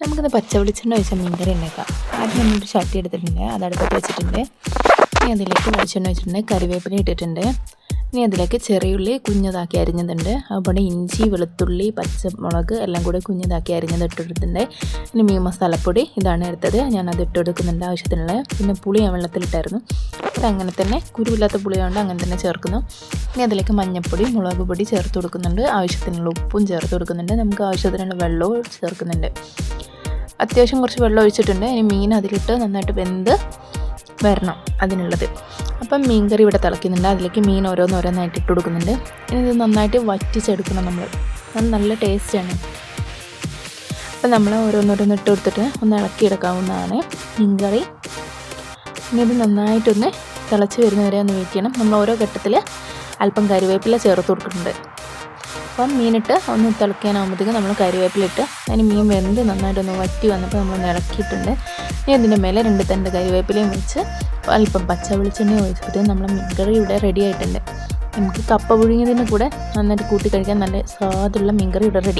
നമുക്കിന്ന് പച്ച വെളിച്ചെണ്ണ ഒഴിച്ച മീൻകറി ഉണ്ടാക്കാം. ആദ്യം നമ്മളൊരു ചട്ടി എടുത്തിട്ടുണ്ട്. അത് അടുപ്പത്ത് വെച്ചിട്ടുണ്ട്. ഇനി അതിലേക്ക് വെളിച്ചെണ്ണ വെച്ചിട്ടുണ്ട് കറിവേപ്പില ഇട്ടിട്ടുണ്ട്. ഇനി അതിലേക്ക് ചെറിയുള്ളി കുഞ്ഞതാക്കി അരിഞ്ഞതുണ്ട്. അതുപോലെ ഇഞ്ചി വെളുത്തുള്ളി പച്ചമുളക് എല്ലാം കൂടി കുഞ്ഞതാക്കി അരിഞ്ഞത് ഇട്ടെടുത്തിട്ടുണ്ട് ഇനി മീൻ മസാലപ്പൊടി ഇതാണ് എടുത്തത്. ഞാൻ അത് ഇട്ടെടുക്കുന്നുണ്ട് ആവശ്യത്തിനുള്ള. പിന്നെ പുളി ഞാൻ വെള്ളത്തിലിട്ടായിരുന്നു. അത് അങ്ങനെ തന്നെ കുരുവില്ലാത്ത പുളിയുണ്ട് അങ്ങനെ തന്നെ ചേർക്കുന്നു. ഇനി അതിലേക്ക് മഞ്ഞൾപ്പൊടി മുളക് പൊടി ചേർത്ത് കൊടുക്കുന്നുണ്ട്. ആവശ്യത്തിനുള്ള ഉപ്പും ചേർത്ത് കൊടുക്കുന്നുണ്ട്. നമുക്ക് ആവശ്യത്തിനുള്ള വെള്ളവും ചേർക്കുന്നുണ്ട്. അത്യാവശ്യം കുറച്ച് വെള്ളം ഒഴിച്ചിട്ടുണ്ട്. ഇനി മീൻ അതിലിട്ട് നന്നായിട്ട് വെന്ത് വരണം അതിനുള്ളത്. അപ്പം മീൻ കറി ഇവിടെ തിളയ്ക്കുന്നുണ്ട്. അതിലേക്ക് മീൻ ഓരോന്നോരോന്നായിട്ട് ഇട്ട് കൊടുക്കുന്നുണ്ട്. ഇനി ഇത് നന്നായിട്ട് വറ്റിച്ചെടുക്കണം നമ്മൾ. അത് നല്ല ടേസ്റ്റാണ് അപ്പം നമ്മൾ ഓരോന്നോരോന്ന് ഇട്ട് കൊടുത്തിട്ട് ഒന്ന് ഇളക്കിയെടുക്കാവുന്നതാണ് മീൻ കറി ഇനി ഇത് നന്നായിട്ടൊന്ന് തിളച്ച് വരുന്നവരെ ഒന്ന് ചെയ്യണം നമ്മൾ ഓരോ ഘട്ടത്തിൽ അല്പം കറിവേപ്പില ചേർത്ത് കൊടുക്കുന്നുണ്ട്. അപ്പം മീനിട്ട് ഒന്ന് തിളക്കാനാകുമ്പോഴത്തേക്കും നമ്മൾ കരിവേപ്പിലിട്ട് അതിന് മീൻ വെന്ത് നന്നായിട്ടൊന്ന് വറ്റി വന്നപ്പോൾ നമ്മൾ ഇളക്കിയിട്ടുണ്ട്. ഇനി അതിന്റെ മേലെ രണ്ട് തണ്ട് കരിവേപ്പിലയും വെച്ച് അല്പം പച്ച വെളിച്ചെണ്ണയും ഒഴിച്ചിട്ട് നമ്മൾ മീൻ കറി ഇവിടെ റെഡി ആയിട്ടുണ്ട്. നമുക്ക് കപ്പ പുഴുങ്ങിയതിന്റെ കൂടെ നന്നായിട്ട് കൂട്ടി കഴിക്കാൻ നല്ല സ്വാദുള്ള മീൻ കറി ഇവിടെ റെഡി